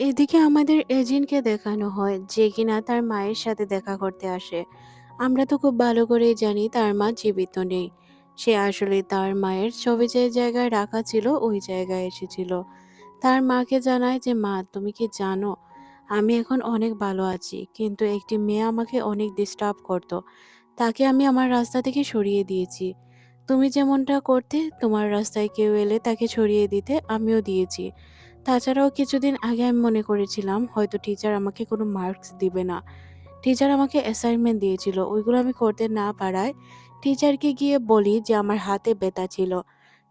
এদিকে আমাদের এজেন্টকে দেখানো হয় যে কিনা তার মায়ের সাথে দেখা করতে আসে। আমরা তো খুব ভালো করেই জানি তার মা জীবিত নেই। সে আসলে তার মায়ের ছবি যে জায়গায় রাখা ছিল, ওই জায়গায় এসেছিল। তার মাকে জানায় যে, মা, তুমি কি জানো? আমি এখন অনেক ভালো আছি, কিন্তু একটি মেয়ে আমাকে অনেক ডিস্টার্ব করতো। তাকে আমি আমার রাস্তা থেকে সরিয়ে দিয়েছি। তুমি যেমনটা করতে, তোমার রাস্তায় কেউ এলে তাকে সরিয়ে দিতে আমিও দিয়েছি। তাছাড়াও কিছুদিন আগে আমি মনে করেছিলাম, হয়তো টিচার আমাকে কোনো মার্কস দিবে না। টিচার আমাকে অ্যাসাইনমেন্ট দিয়েছিল, ওইগুলো আমি করতে না পারায় টিচারকে গিয়ে বলি যে, আমার হাতে ব্যথা ছিল।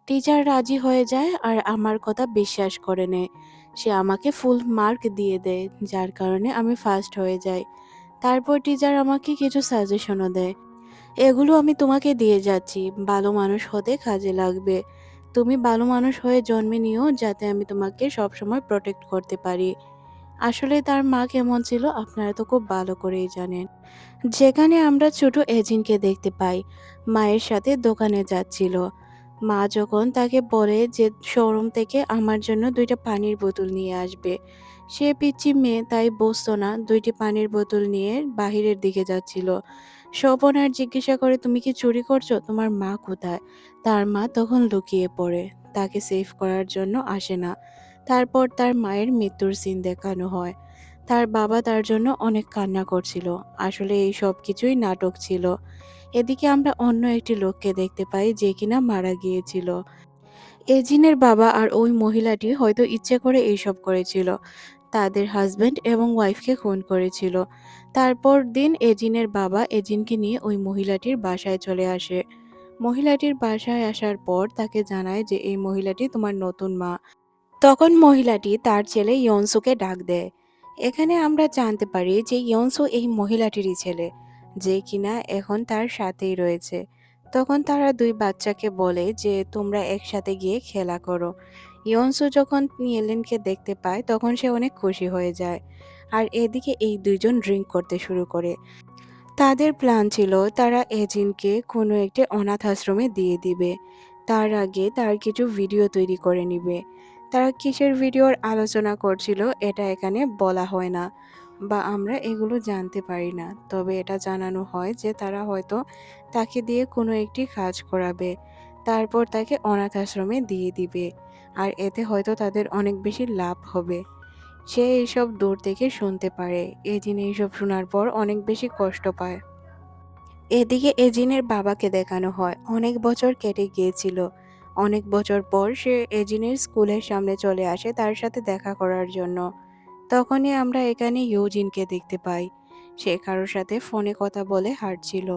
টিচার রাজি হয়ে যায় আর আমার কথা বিশ্বাস করে নেয়। সে আমাকে ফুল মার্ক দিয়ে দেয়, যার কারণে আমি ফার্স্ট হয়ে যাই। তারপর টিচার আমাকে কিছু সাজেশনও দেয়। এগুলো আমি তোমাকে দিয়ে যাচ্ছি, ভালো মানুষ হতে কাজে লাগবে। তুমি ভালো মানুষ হয়ে জন্মে নিও যাতে আমি তোমাকে সবসময় প্রোটেক্ট করতে পারি। আসলে তার মা কেমন ছিল আপনারা তো খুব ভালো করেই জানেন। যেখানে আমরা ছোট এজিনকে দেখতে পাই, মায়ের সাথে দোকানে যাচ্ছিল। মা যখন তাকে বলে যে, শোরুম থেকে আমার জন্য দুইটা পানির বোতল নিয়ে আসবে। সে পিচ্ছি মেয়ে তাই বসতো না, দুইটি পানির বোতল নিয়ে বাহিরের দিকে যাচ্ছিল। শোভন আর জিজ্ঞাসা করে, তুমি কি চুরি করছ? তোমার মা কোথায়? তার মা তখন লুকিয়ে পড়ে। তাকে সেভ করার জন্য আসে না। তারপর তার মায়ের মৃত্যুর সিন দেখানো হয়। তার বাবা তার জন্য অনেক কান্না করছিল। আসলে এই সব কিছুই নাটক ছিল। এদিকে আমরা অন্য একটি লোককে দেখতে পাই যে কিনা মারা গিয়েছিল। এজিনের বাবা আর ওই মহিলাটি হয়তো ইচ্ছে করে এইসব করেছিল। তাদের হাজব্যান্ড এবং ওয়াইফকে খুন করেছিল। তারপর দিন এজিনের বাবা এজিনকে নিয়ে ওই মহিলাটির বাসায় চলে আসে। মহিলাটির বাসায় আসার পর তাকে জানায় যে, এই মহিলাটি তোমার নতুন মা। তখন মহিলাটি তার ছেলে ইয়নসুকে ডাক দেয়। এখানে আমরা জানতে পারি যে, ইয়নসু এই মহিলাটিরই ছেলে, যে কিনা এখন তার সাথেই রয়েছে। তখন তারা দুই বাচ্চাকে বলে যে, তোমরা একসাথে গিয়ে খেলা করো। ইয়নসু যখন নিয়েলেনকে দেখতে পায়, তখন সে অনেক খুশি হয়ে যায় আর এদিকে এই দুইজন ড্রিঙ্ক করতে শুরু করে। তাদের প্ল্যান ছিল, তারা এজিনকে কোনো একটি অনাথ আশ্রমে দিয়ে দিবে। তার আগে তার কিছু ভিডিও তৈরি করে নিবে। তারা কিসের ভিডিওর আলোচনা করছিল, এটা এখানে বলা হয় না বা আমরা এগুলো জানতে পারি না। তবে এটা জানানো হয় যে তারা হয়তো তাকে দিয়ে কোনো একটি কাজ করাবে। তারপর তাকে অনাথ আশ্রমে দিয়ে দিবে। আর এতে হয়তো তাদের অনেক বেশি লাভ হবে। সে এইসব দূর থেকে শুনতে পারে। এজিন এইসব শোনার পর অনেক বেশি কষ্ট পায়। এদিকে এজিনের বাবাকে দেখানো হয়। অনেক বছর কেটে গিয়েছিল। অনেক বছর পর সে এজিনের স্কুলের সামনে চলে আসে তার সাথে দেখা করার জন্য। তখনই আমরা এখানে ইউজিনকে দেখতে পাই। সে কারোর সাথে ফোনে কথা বলে হাঁটছিল।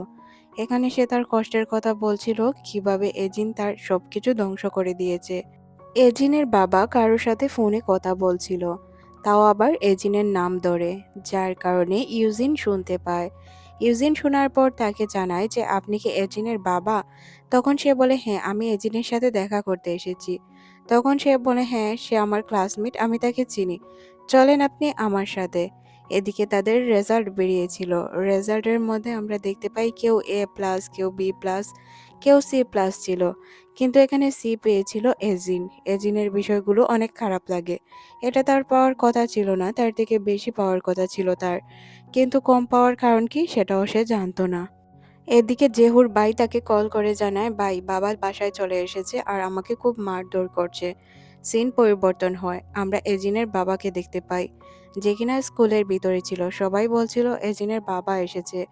এখানে সে তার কষ্টের কথা বলছিল কীভাবে এজিন তার সবকিছু ধ্বংস করে দিয়েছে। এজিনের বাবা কারোর সাথে ফোনে কথা বলছিল, তাও আবার এজিনের নাম ধরে, যার কারণে ইউজিন শুনতে পায়। ইউজিন শোনার পর তাকে জানায় যে আপনি কি এজিনের বাবা? তখন সে বলে হ্যাঁ আমি এজিনের সাথে দেখা করতে এসেছি। তখন সে বলে হ্যাঁ সে আমার ক্লাসমেট, আমি তাকে চিনি। চলেন আপনি আমার সাথে। এদিকে তাদের রেজাল্ট বেরিয়েছিল। রেজাল্টের মধ্যে আমরা দেখতে পাই কেউ এ প্লাস কেউ বি প্লাস কেউ সি প্লাস ছিল। কিন্তু এখানে সি পেয়েছিল এজিন এজিনের বিষয়গুলো অনেক খারাপ লাগে। এটা তার পাওয়ার কথা ছিল না, তার থেকে বেশি পাওয়ার কথা ছিল তার। কিন্তু কম পাওয়ার কারণ কি সেটাও সে জানতো না। এদিকে জেহুর বাই তাকে কল করে জানায় ভাই বাবার বাসায় চলে এসেছে আর আমাকে খুব মারধর করছে। সিন পরিবর্তন হয়। আমরা এজিনের বাবাকে দেখতে পাই। যে কিনা স্কুলের ভিতরে ছিল। সবাই বলছিল, এজিনের বাবা এসেছে।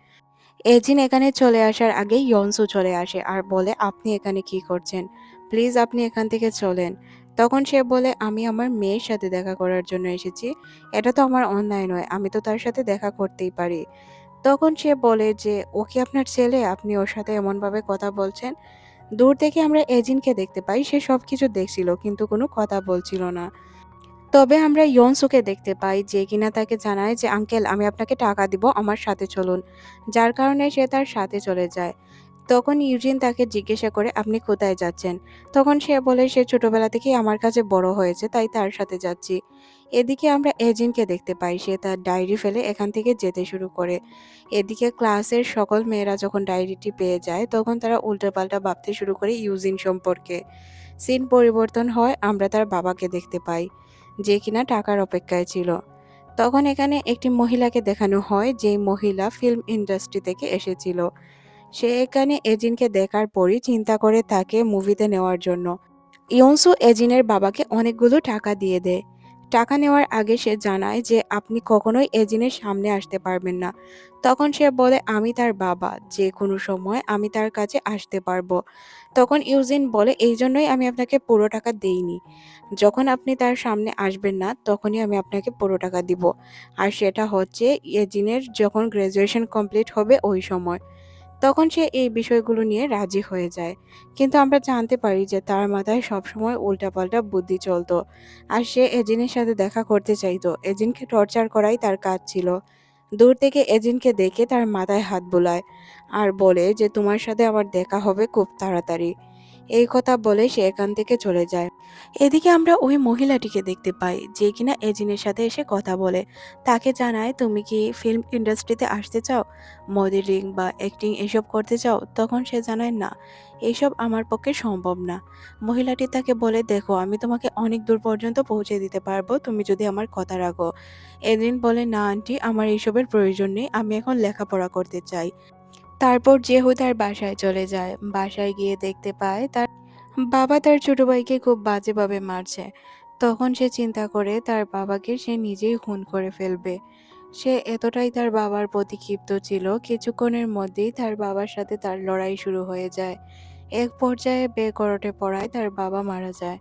এজিন এখানে চলে আসার আগে ইয়নসু চলে আসে আর বলে, আপনি এখানে কি করছেন? প্লিজ আপনি এখান থেকে চলেন। তখন সে বলে, আমি আমার মেয়ের সাথে দেখা করার জন্য এসেছি। এটা তো আমার অন্যায় নয়। আমি তো তার সাথে দেখা করতেই পারি। তখন সে বলে যে, ও কি আপনার ছেলে? আপনি ওর সাথে এমনভাবে কথা বলছেন? দূর থেকে আমরা এজিনকে দেখতে পাই, সে সব কিছু দেখছিল, কিন্তু কোনো কথা বলছিল না। তবে আমরা ইয়নসুকে দেখতে পাই, যে কিনা তাকে জানায় যে, আঙ্কেল, আমি আপনাকে টাকা দিব, আমার সাথে চলুন। যার কারণে সে তার সাথে চলে যায়। তখন ইউজিন তাকে জিজ্ঞাসা করে, আপনি কোথায় যাচ্ছেন? তখন সে বলে, সে ছোটবেলা থেকেই আমার কাছে বড় হয়েছে, তাই তার সাথে যাচ্ছি। এদিকে আমরা এজিনকে দেখতে পাই, সে তার ডায়েরি ফেলে এখান থেকে যেতে শুরু করে। এদিকে ক্লাসের সকল মেয়েরা যখন ডায়েরিটি পেয়ে যায়, তখন তারা উল্টোপাল্টা ভাবতে শুরু করে ইউজিন সম্পর্কে। সিন পরিবর্তন হয়, আমরা তার বাবাকে দেখতে পাই, যে কিনা টাকার অপেক্ষায় ছিল। তখন এখানে একটি মহিলাকে দেখানো হয়, যেই মহিলা ফিল্ম ইন্ডাস্ট্রি থেকে এসেছিল। সে এখানে এজিনকে দেখার পরই চিন্তা করে তাকে মুভিতে নেওয়ার জন্য। ইয়ংসু এজিনের বাবাকে অনেকগুলো টাকা দিয়ে দেয়। টাকা নেওয়ার আগে সে জানায় যে, আপনি কখনোই এজিনের সামনে আসতে পারবেন না। তখন সে বলে, আমি তার বাবা। যে কোনো সময় আমি তার কাছে আসতে পারব। তখন ইউজিন বলে, এই জন্যই আমি আপনাকে পুরো টাকা দেইনি। যখন আপনি তার সামনে আসবেন না, তখনই আমি আপনাকে পুরো টাকা দিব। আর সেটা হচ্ছে, এজিনের যখন গ্র্যাজুয়েশন কমপ্লিট হবে ওই সময়। তখন সে এই বিষয়গুলো নিয়ে রাজি হয়ে যায়। কিন্তু আমরা জানতে পারি যে তার মাথায় সবসময় উল্টাপাল্টা বুদ্ধি চলতো। আর সে এজিনের সাথে দেখা করতে চাইতো। এজিনকে টর্চার করাই তার কাজ ছিল। দূর থেকে এজিনকে দেখে তার মাথায় হাত বোলায়। আর বলে যে, তোমার সাথে আবার দেখা হবে খুব তাড়াতাড়ি। এই কথা বলে সে এখান থেকে চলে যায়। এদিকে আমরা ওই মহিলাটিকে দেখতে পাই, যে কিনা এজিনের সাথে এসে কথা বলে। তাকে জানায়, তুমি কি ফিল্ম ইন্ডাস্ট্রিতে আসতে চাও? মডেলিং বা অ্যাক্টিং এসব করতে চাও? তখন সে জানায়, না এইসব আমার পক্ষে সম্ভব না। মহিলাটি তাকে বলে, দেখো, আমি তোমাকে অনেক দূর পর্যন্ত পৌঁছে দিতে পারব, তুমি যদি আমার কথা রাখো। এদিন বলে, না, আন্টি, আমার এইসবের প্রয়োজন নেই, আমি এখন লেখাপড়া করতে চাই। তারপর যেহু তার বাসায় চলে যায়। বাসায় গিয়ে দেখতে পায় তার বাবা তার ছোট ভাইকে খুব বাজেভাবে মারছে। তখন সে চিন্তা করে তার বাবাকে সে নিজেই খুন করে ফেলবে। সে এতটাই তার বাবার প্রতি ক্ষিপ্ত ছিল, কিছুক্ষণের মধ্যেই তার বাবার সাথে তার লড়াই শুরু হয়ে যায়। এক পর্যায়ে বেকরটে পড়ায় তার বাবা মারা যায়।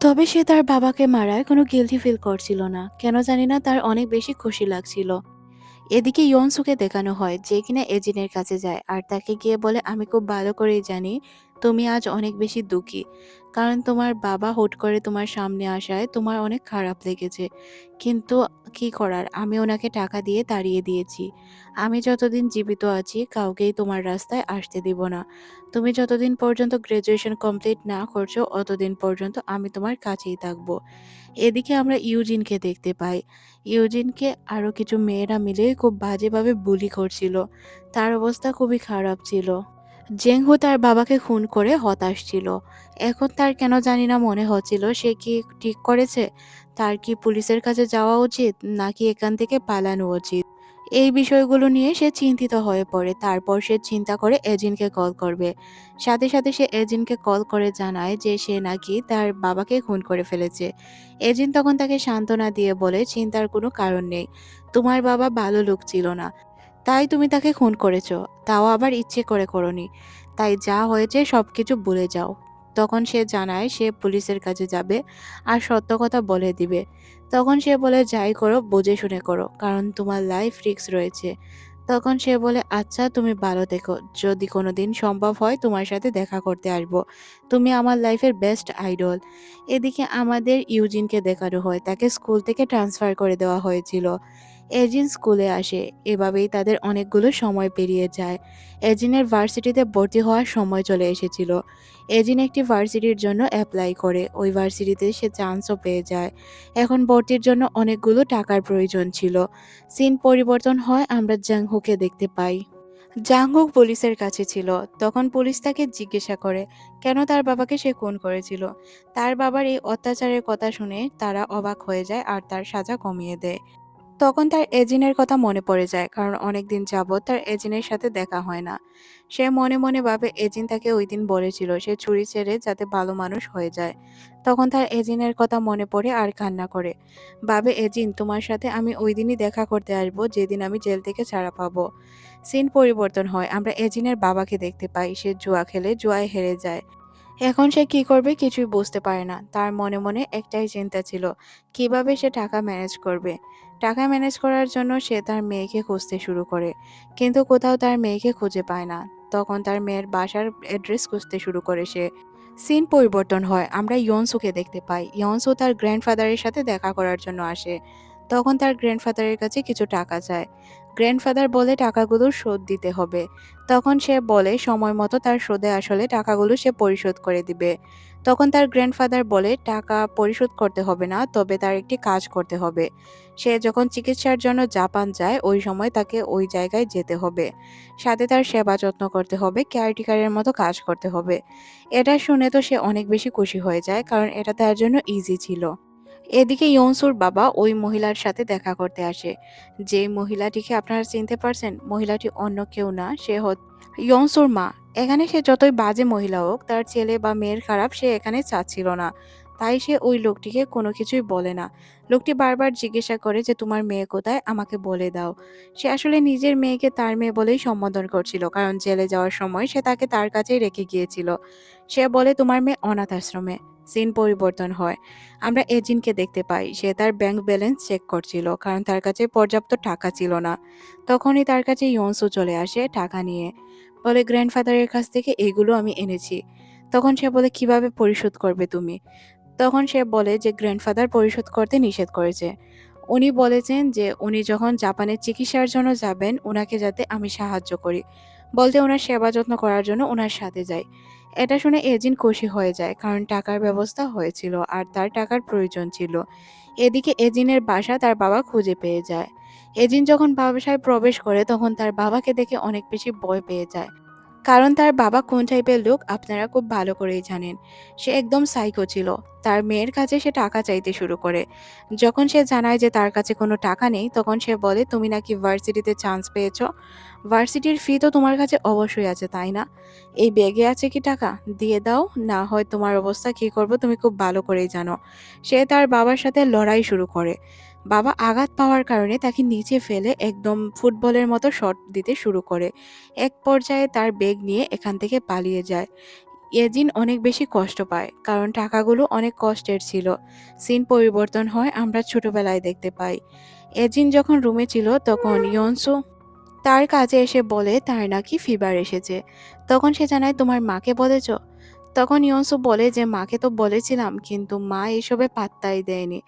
তবে সে তার বাবাকে মারায় কোনো গিলটি ফিল করছিল না। কেন জানি না তার অনেক বেশি খুশি লাগছিল। এদিকে ইয়নসুকে দেখানো হয় যে কিনা এজিনের কাছে যায় আর তাকে গিয়ে বলে, আমি খুব ভালো করেই জানি তুমি আজ অনেক বেশি দুঃখী। কারণ তোমার বাবা হুট করে তোমার সামনে আসায় তোমার অনেক খারাপ লেগেছে। কিন্তু কি করার? আমি ওনাকে টাকা দিয়ে তাড়িয়ে দিয়েছি। আমি যতদিন জীবিত আছি, কাউকেই তোমার রাস্তায় আসতে দিব না। তুমি যতদিন পর্যন্ত গ্রাজুয়েশন কমপ্লিট না করছ, অতদিন পর্যন্ত আমি তোমার কাছেই থাকব। এদিকে আমরা ইউজিনকে দেখতে পাই। ইউজিনকে আরও কিছু মেয়েরা মিলে খুব বাজেভাবে বুলি করছিল। তার অবস্থা খুবই খারাপ ছিল। জেংহু তার বাবাকে খুন করে হতাশ ছিল। এখন তার কেন জানি না মনে হচ্ছিল, সে কি ঠিক করেছে? তার কি পুলিশের কাছে যাওয়া উচিত, নাকি এখান থেকে পালানো উচিত? এই বিষয়গুলো নিয়ে সে চিন্তিত হয়ে পড়ে। তারপর সে চিন্তা করে এজিনকে কল করবে। সাথে সাথে সে এজিনকে কল করে জানায় যে সে নাকি তার বাবাকে খুন করে ফেলেছে। এজিন তখন তাকে সান্ত্বনা দিয়ে বলে, চিন্তার কোনো কারণ নেই। তোমার বাবা ভালো লোক ছিল না। তাই তুমি তাকে খুন করেছ, তাও আবার ইচ্ছে করে করনি। তাই যা হয়েছে সব কিছু ভুলে যাও। তখন সে জানায় সে পুলিশের কাছে যাবে আর সত্য কথা বলে দিবে। তখন সে বলে, যাই করো, বুঝে শুনে করো, কারণ তোমার লাইফ রিস্ক রয়েছে। তখন সে বলে আচ্ছা তুমি ভালো দেখো যদি কোনো দিন সম্ভব হয়, তোমার সাথে দেখা করতে আসব। তুমি আমার লাইফের বেস্ট আইডল এদিকে আমাদের ইউজিনকে দেখানো হয়। তাকে স্কুল থেকে ট্রান্সফার করে দেওয়া হয়েছিল। এজিন স্কুলে আসে। এভাবেই তাদের অনেকগুলো সময় পেরিয়ে যায়। এজিনের ভার্সিটিতে ভর্তি হওয়ার সময় চলে এসেছিল। এজিন একটি ভার্সিটির জন্য অ্যাপ্লাই করে। ওই ভার্সিটিতে সে চান্সও পেয়ে যায়। এখন ভর্তির জন্য অনেকগুলো টাকার প্রয়োজন ছিল। সিন পরিবর্তন হয়, আমরা জাংহুকে দেখতে পাই। জাংহুক পুলিশের কাছে ছিল। তখন পুলিশ তাকে জিজ্ঞাসা করে, কেন তার বাবাকে সে খুন করেছিল? তার বাবার এই অত্যাচারের কথা শুনে তারা অবাক হয়ে যায় আর তার সাজা কমিয়ে দেয়। তখন তার এজিনের কথা মনে পড়ে যায়, কারণ অনেকদিন যাবৎ তার এজিনের সাথে দেখা হয় না। সে মনে মনে ভাবে এজিন তাকে ওই দিন বলেছিল, সে চুরি ছেড়ে যাতে ভালো মানুষ হয়ে যায়। তখন তার এজিনের কথা মনে পড়ে আর কান্না করে। ভাবে, এজিন, তোমার সাথে আমি ওই দিনই দেখা করতে আসব, যেদিন আমি জেল থেকে ছাড়া পাবো। সিন পরিবর্তন হয়, আমরা এজিনের বাবাকে দেখতে পাই। সে জুয়া খেলে জুয়ায় হেরে যায়। এখন সে কি করবে কিছুই বুঝতে পারে না। তার মনে মনে একটাই চিন্তা ছিল, কীভাবে সে টাকা ম্যানেজ করবে? টাকা ম্যানেজ করার জন্য সে তার মেয়েকে খুঁজতে শুরু করে। কিন্তু কোথাও তার মেয়েকে খুঁজে পায় না। তখন তার মেয়ের বাসার অ্যাড্রেস খুঁজতে শুরু করে সে। সিন পরিবর্তন হয়। আমরা ইয়নসুকে দেখতে পাই। ইয়নসু তার গ্র্যান্ডফাদারের সাথে দেখা করার জন্য আসে। তখন তার গ্র্যান্ডফাদারের কাছে কিছু টাকা চায়। গ্র্যান্ডফাদার বলে টাকাগুলো শোধ দিতে হবে। তখন সে বলে, সময় মতো তার শোধে আসলে টাকাগুলো সে পরিশোধ করে দিবে। তখন তার গ্র্যান্ডফাদার বলে, টাকা পরিশোধ করতে হবে না, তবে তার একটি কাজ করতে হবে। সে যখন চিকিৎসার জন্য জাপান যায়, ওই সময় তাকে ওই জায়গায় যেতে হবে। সাথে তার সেবা যত্ন করতে হবে কেয়ারটেকারের মতো কাজ করতে হবে। এটা শুনে তো সে অনেক বেশি খুশি হয়ে যায়, কারণ এটা তার জন্য ইজি ছিল। এদিকে ইয়নসুর বাবা ওই মহিলার সাথে দেখা করতে আসে। যে মহিলাটিকে আপনারা চিনতে পারছেন, মহিলাটি অন্য কেউ না, সে হচ্ছে ইয়নসুর মা। এখানে সে যতই বাজে মহিলা হোক, তার ছেলে বা মেয়ের খারাপ সে এখানে চাচ্ছিল না। তাই সে ওই লোকটিকে কোনো কিছুই বলে না। লোকটি বারবার জিজ্ঞাসা করে যে, তোমার মেয়ে কোথায়? আমাকে বলে দাও। সে আসলে নিজের মেয়েকে তার মেয়ে বলেই সম্বোধন করছিল, কারণ জেলে যাওয়ার সময় সে তাকে তার কাছেই রেখে গিয়েছিল। সে বলে, তোমার মেয়ে অনাথ আশ্রমে, সিন পরিবর্তন হয়। আমরা এজিনকে দেখতে পাই। সে তার ব্যাংক ব্যালেন্স চেক করছিল, কারণ তার কাছে পর্যাপ্ত টাকা ছিল না। তখনই তার কাছে ইয়নসু চলে আসে টাকা নিয়ে। বলে, গ্র্যান্ডফাদারের কাছ থেকে এগুলো আমি এনেছি। তখন সে বলে, কীভাবে পরিশোধ করবে তুমি? তখন সে বলে যে গ্র্যান্ডফাদার পরিশোধ করতে নিষেধ করেছে। উনি বলেছেন যে উনি যখন জাপানের চিকিৎসার জন্য যাবেন ওনাকে যাতে আমি সাহায্য করি। বলতে ওনার সেবা যত্ন করার জন্য ওনার সাথে যাই। এটা শুনে এজিন খুশি হয়ে যায়, কারণ টাকার ব্যবস্থা হয়েছিল আর তার টাকার প্রয়োজন ছিল। এদিকে এজিনের বাসা তার বাবা খুঁজে পেয়ে যায়। এজিন যখন বাসায় প্রবেশ করে, তখন তার বাবাকে দেখে অনেক বেশি ভয় পেয়ে যায়। কারণ তার বাবা কোন টাইপের লোক আপনারা খুব ভালো করেই জানেন। সে একদম সাইকো ছিল। তার মেয়ের কাছে সে টাকা চাইতে শুরু করে। যখন সে জানায় যে তার কাছে কোনো টাকা নেই, তখন সে বলে, তুমি নাকি ভার্সিটিতে চান্স পেয়েছ? ভার্সিটির ফি তো তোমার কাছে অবশ্যই আছে, তাই না? এই ব্যাগে আছে কি টাকা? দিয়ে দাও, না হয় তোমার অবস্থা কী করব তুমি খুব ভালো করেই জানো। সে তার বাবার সাথে লড়াই শুরু করে। বাবা আঘাত পাওয়ার কারণে তাকে নিচে ফেলে একদম ফুটবলের মতো শট দিতে শুরু করে। এক পর্যায়ে তার বেগ নিয়ে এখান থেকে পালিয়ে যায়। এজিন অনেক বেশি কষ্ট পায়, কারণ টাকাগুলো অনেক কষ্টের ছিল। সিন পরিবর্তন হয়, আমরা ছোটবেলায় দেখতে পাই। এজিন যখন রুমে ছিল, তখন ইয়নসু তার কাছে এসে বলে, তার নাকি ফিভার এসেছে। তখন সে জানায়, তোমার মাকে বলেছ? তখন ইয়নসু বলে যে, মাকে তো বলেছিলাম, কিন্তু মা এসবে পাত্তাই দেয়নি।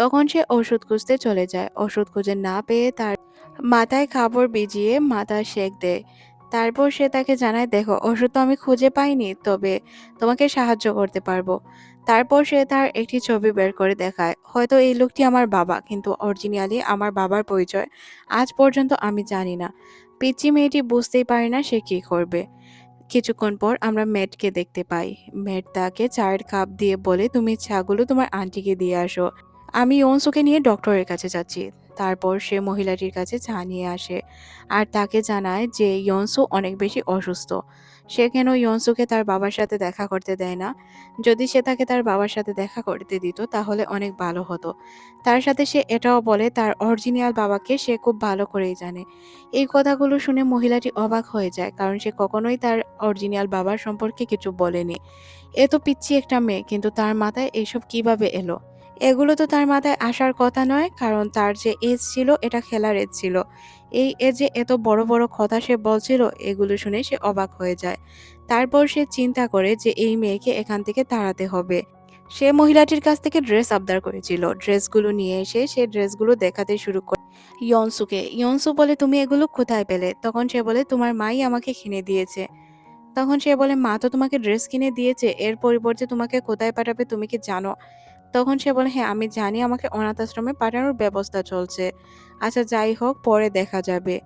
তখন সে ওষুধ খুঁজতে চলে যায়। ওষুধ খুঁজে না পেয়ে তার মাথায় কাপড় ভিজিয়ে মাথা সেক দেয়। তারপর সে তাকে জানায়, দেখো, ওষুধ তো আমি খুঁজে পাইনি, তবে তোমাকে সাহায্য করতে পারব। তারপর সে তার একটি ছবি বের করে দেখায়। হয়তো এই লোকটি আমার বাবা, কিন্তু অরিজিনালি আমার বাবার পরিচয়। আজ পর্যন্ত আমি জানি না। পিচ্চি মেয়েটি বুঝতেই পারে না সে কি করবে। কিছুক্ষণ পর আমরা মেটকে দেখতে পাই। মেট তাকে চায়ের কাপ দিয়ে বলে, তুমি চাগুলো তোমার আন্টিকে দিয়ে আসো। আমি ইয়নসুকে নিয়ে ডক্টরের কাছে যাচ্ছি। তারপর সে মহিলাটির কাছে চা নিয়ে আসে আর তাকে জানায় যে ইয়নসু অনেক বেশি অসুস্থ। সে কেন ইয়নসুকে তার বাবার সাথে দেখা করতে দেয় না? যদি সে তাকে তার বাবার সাথে দেখা করতে দিত, তাহলে অনেক ভালো হতো। তার সাথে সে এটাও বলে, তার অরিজিনাল বাবাকে সে খুব ভালো করেই জানে। এই কথাগুলো শুনে মহিলাটি অবাক হয়ে যায়, কারণ সে কখনোই তার অরিজিনাল বাবার সম্পর্কে কিছু বলেনি। এ তো পিচ্ছি একটা মেয়ে, কিন্তু তার মাথায় এইসব কীভাবে এলো? এগুলো তো তার মাথায় আসার কথা নয়, কারণ তার যে এজ ছিল, এটা খেলার এজ ছিল। এই এজে এত বড় বড় কথা সে বলছিল, এগুলো শুনে সে অবাক হয়ে যায়। তারপর সে চিন্তা করে যে এই মেয়েকে এখান থেকে তাড়াতে হবে। সে মহিলাটির কাছ থেকে ড্রেস আবদার করেছিল। ড্রেসগুলো নিয়ে এসে সে ড্রেসগুলো দেখাতে শুরু করে ইয়নসুকে, ইয়নসু বলে তুমি এগুলো কোথায় পেলে? তখন সে বলে, তোমার মাই আমাকে কিনে দিয়েছে। তখন সে বলে, মা তো তোমাকে ড্রেস কিনে দিয়েছে, এর পরিবর্তে তোমাকে কোথায় পাঠাবে তুমি কি জানো? তখন সে বলে হ্যাঁ আমি জানি আমাকে অনাথ আশ্রমে পাঠানোর ব্যবস্থা চলছে। আচ্ছা যাই হোক, পরে দেখা যাবে।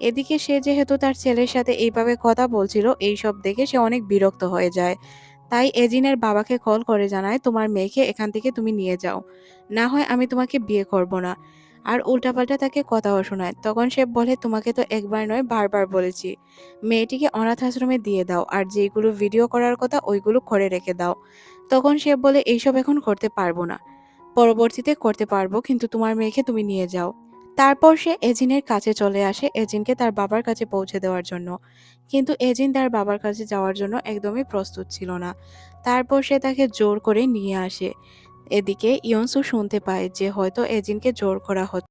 এদিকে সে যেহেতু তার ছেলের সাথে এইভাবে কথা বলছিল, এইসব দেখে সে অনেক বিরক্ত হয়ে যায়। তাই এজিনের বাবাকে কল করে জানায়, তোমার মেয়েকে এখান থেকে তুমি নিয়ে যাও। না হয় আমি তোমাকে বিয়ে করব না। আর উল্টাপাল্টা তাকে কথাও শোনায়। তখন সে বলে, তোমাকে তো একবার নয়, বারবার বলেছি। মেয়েটিকে অনাথ আশ্রমে দিয়ে দাও, আর যেগুলো ভিডিও করার কথা, ওইগুলো করে রেখে দাও। তখন সে বলে, এইসব এখন করতে পারব না। পরবর্তীতে করতে পারব, কিন্তু তোমার মেয়েকে তুমি নিয়ে যাও। তারপর সে এজিনের কাছে চলে আসে, এজিনকে তার বাবার কাছে পৌঁছে দেওয়ার জন্য। কিন্তু এজিন তার বাবার কাছে যাওয়ার জন্য একদমই প্রস্তুত ছিল না। তারপর সে তাকে জোর করে নিয়ে আসে। এদিকে ইয়নসু শুনতে পায় যে হয়তো এজিনকে জোর করা হচ্ছে।